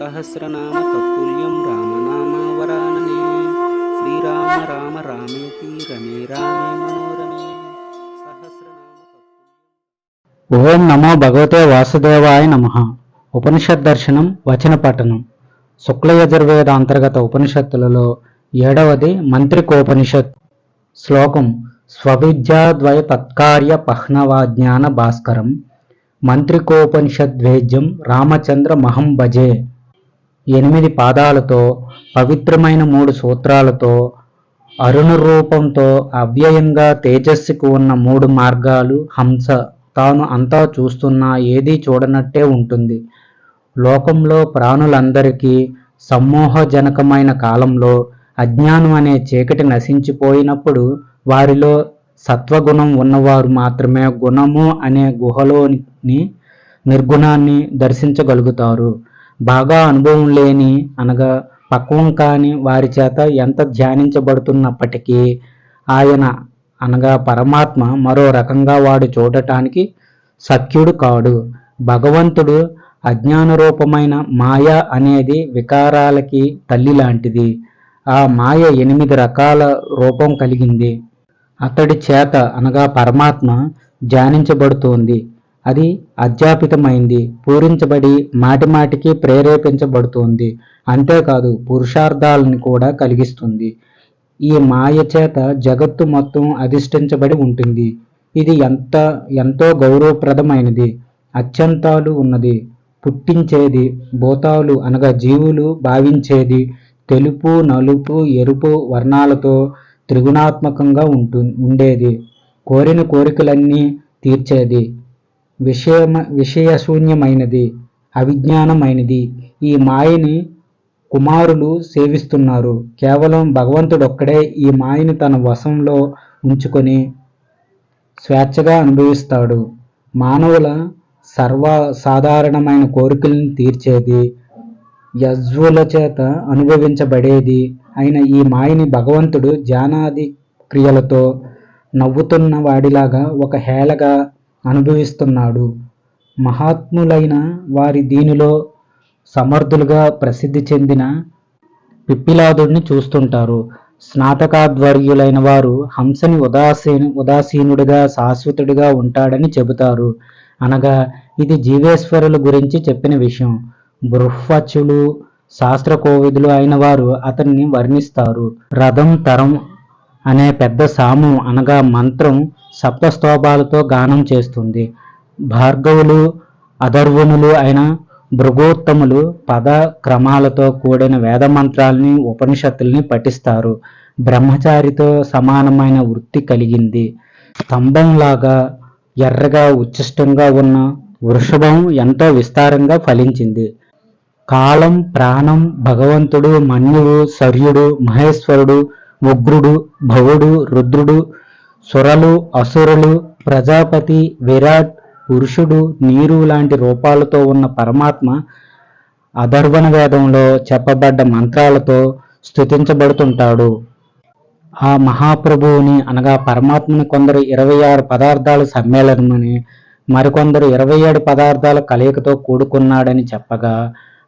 సహస్రనామ తత్తుల్యం రామనామ వరాననే శ్రీరామ రామ రామేతి రమే రామే మనోరమే. సహస్రనామ ఓం నమో భగవతే వాసుదేవాయ నమ. ఉపనిషత్ దర్శనం వచన పఠనం. శుక్ల యజుర్వేద అంతర్గత ఉపనిషత్తులలో ఏడవది మంత్రికోపనిషత్. శ్లోకం స్వవిద్యాద్వయ తత్కార్య పహ్నవాజ్ఞాన భాస్కరం. మంత్రికోపనిషద్వేద్యం రామచంద్ర మహం భజే. ఎనిమిది పాదాలతో పవిత్రమైన మూడు సూత్రాలతో అరుణ రూపంతో అవ్యయంగా తేజస్సుకు ఉన్న మూడు మార్గాలు హంస. తాను అంతా చూస్తున్నా ఏదీ చూడనట్టే ఉంటుంది. లోకంలో ప్రాణులందరికీ సమ్మోహజనకమైన కాలంలో అజ్ఞానం అనే చీకటి నశించిపోయినప్పుడు వారిలో సత్వగుణం ఉన్నవారు మాత్రమే గుణము అనే గుహలోని నిర్గుణాన్ని దర్శించగలుగుతారు. బాగా అనుభవం లేని అనగా పక్వం కాని వారి చేత ఎంత ధ్యానించబడుతున్నప్పటికీ ఆయన అనగా పరమాత్మ మరో రకంగా వాడు చూడటానికి సఖ్యుడు కాడు. భగవంతుడు అజ్ఞాన రూపమైన మాయ అనేది వికారాలకి తల్లి లాంటిది. ఆ మాయ ఎనిమిది రకాల రూపం కలిగింది. అతడి చేత అనగా పరమాత్మ ధ్యానించబడుతోంది. అది అధ్యాపితమైంది. పూరించబడి మాటిమాటికి ప్రేరేపించబడుతోంది. అంతేకాదు పురుషార్థాలను కూడా కలిగిస్తుంది. ఈ మాయ చేత జగత్తు మొత్తం అధిష్ఠించబడి ఉంటుంది. ఇది ఎంత ఎంతో గౌరవప్రదమైనది. అత్యంతాలు ఉన్నది. పుట్టించేది భూతాలు అనగా జీవులు భావించేది తెలుపు నలుపు ఎరుపు వర్ణాలతో త్రిగుణాత్మకంగా ఉంటు ఉండేది. కోరిన కోరికలన్నీ తీర్చేది. విషయమ విషయశూన్యమైనది అవిజ్ఞానమైనది. ఈ మాయని కుమారులు సేవిస్తున్నారు. కేవలం భగవంతుడొక్కడే ఈ మాయని తన వశంలో ఉంచుకొని స్వేచ్ఛగా అనుభవిస్తాడు. మానవుల సర్వ సాధారణమైన కోరికలను తీర్చేది యజ్వుల చేత అనుభవించబడేది అయిన ఈ మాయని భగవంతుడు ధ్యానాది క్రియలతో నవ్వుతున్న వాడిలాగా ఒక హేళగా అనుభవిస్తున్నాడు. మహాత్ములైన వారి దీనిలో సమర్థులుగా ప్రసిద్ధి చెందిన పిప్పిలాదుడిని చూస్తుంటారు. స్నాతకాధ్వర్యులైన వారు హంసని ఉదాసీను ఉదాసీనుడిగా శాశ్వతుడిగా ఉంటాడని చెబుతారు. అనగా ఇది జీవేశ్వరుల గురించి చెప్పిన విషయం. బృహ్వచులు శాస్త్ర కోవిదులు అయిన వారు అతన్ని వర్ణిస్తారు. రథం తరం అనే పెద్ద సాము అనగా మంత్రం సప్తస్తోభాలతో గానం చేస్తుంది. భార్గవులు అధర్వణులు అయిన భృగోత్తములు పద క్రమాలతో కూడిన వేద మంత్రాల్ని ఉపనిషత్తుల్ని పఠిస్తారు. బ్రహ్మచారితో సమానమైన వృత్తి కలిగింది. స్తంభంలాగా ఎర్రగా ఉచ్చిష్టంగా ఉన్న వృషభం ఎంతో విస్తారంగా ఫలించింది. కాలం ప్రాణం భగవంతుడు మన్యుడు సర్యుడు మహేశ్వరుడు ఉగ్రుడు భవుడు రుద్రుడు సురలు అసురులు ప్రజాపతి విరాట్ పురుషుడు నీరు లాంటి రూపాలతో ఉన్న పరమాత్మ అధర్వణ వేదంలో చెప్పబడ్డ మంత్రాలతో స్థుతించబడుతుంటాడు ఆ మహాప్రభువుని అనగా పరమాత్మని కొందరు ఇరవై ఆరు పదార్థాల సమ్మేళనమని మరికొందరు ఇరవై ఏడు పదార్థాల కలయికతో కూడుకున్నాడని చెప్పగా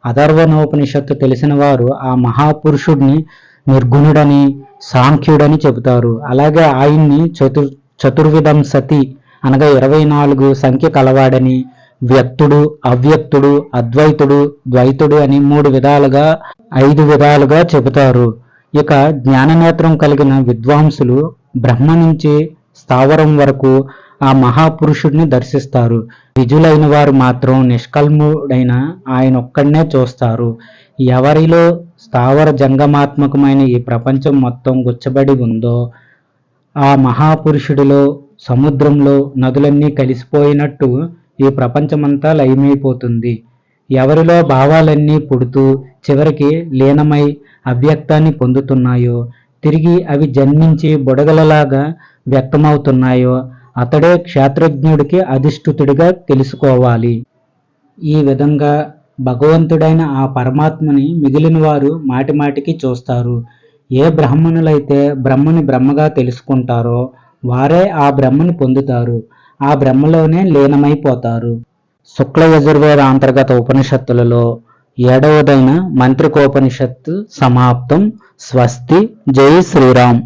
అధర్వనోపనిషత్తు తెలిసిన వారు ఆ మహాపురుషుడిని నిర్గుణుడని సాంఖ్యుడని చెబుతారు. అలాగే ఆయన్ని చతుర్ చతుర్విధం సతి అనగా ఇరవై నాలుగు సంఖ్య కలవాడని వ్యక్తుడు అవ్యక్తుడు అద్వైతుడు ద్వైతుడు అని మూడు విధాలుగా ఐదు విధాలుగా చెబుతారు. ఇక జ్ఞాననేత్రం కలిగిన విద్వాంసులు బ్రహ్మ నుంచి స్థావరం వరకు ఆ మహాపురుషుడిని దర్శిస్తారు. విజులైన వారు మాత్రం నిష్కల్ముడైన ఆయన ఒక్కడనే చూస్తారు. ఎవరిలో స్థావర జంగమాత్మకమైన ఈ ప్రపంచం మొత్తం గుచ్చబడి ఉందో ఆ మహాపురుషుడిలో సముద్రంలో నదులన్నీ కలిసిపోయినట్టు ఈ ప్రపంచమంతా లయమైపోతుంది. ఎవరిలో భావాలన్నీ పుడుతూ చివరికి లీనమై అవ్యక్తాన్ని పొందుతున్నాయో తిరిగి అవి జన్మించి బుడగలలాగా వ్యక్తమవుతున్నాయో అతడే క్షేత్రజ్ఞుడికి అధిష్ఠితుడిగా తెలుసుకోవాలి. ఈ విధంగా భగవంతుడైన ఆ పరమాత్మని మిగిలిన వారు మాటిమాటికి చూస్తారు. ఏ బ్రాహ్మణులైతే బ్రహ్మని బ్రహ్మగా తెలుసుకుంటారో వారే ఆ బ్రహ్మని పొందుతారు. ఆ బ్రహ్మలోనే లీనమైపోతారు. శుక్ల యజుర్వేద అంతర్గత ఉపనిషత్తులలో ఏడవదైన మంత్రికోపనిషత్తు సమాప్తం. స్వస్తి. జై శ్రీరామ్.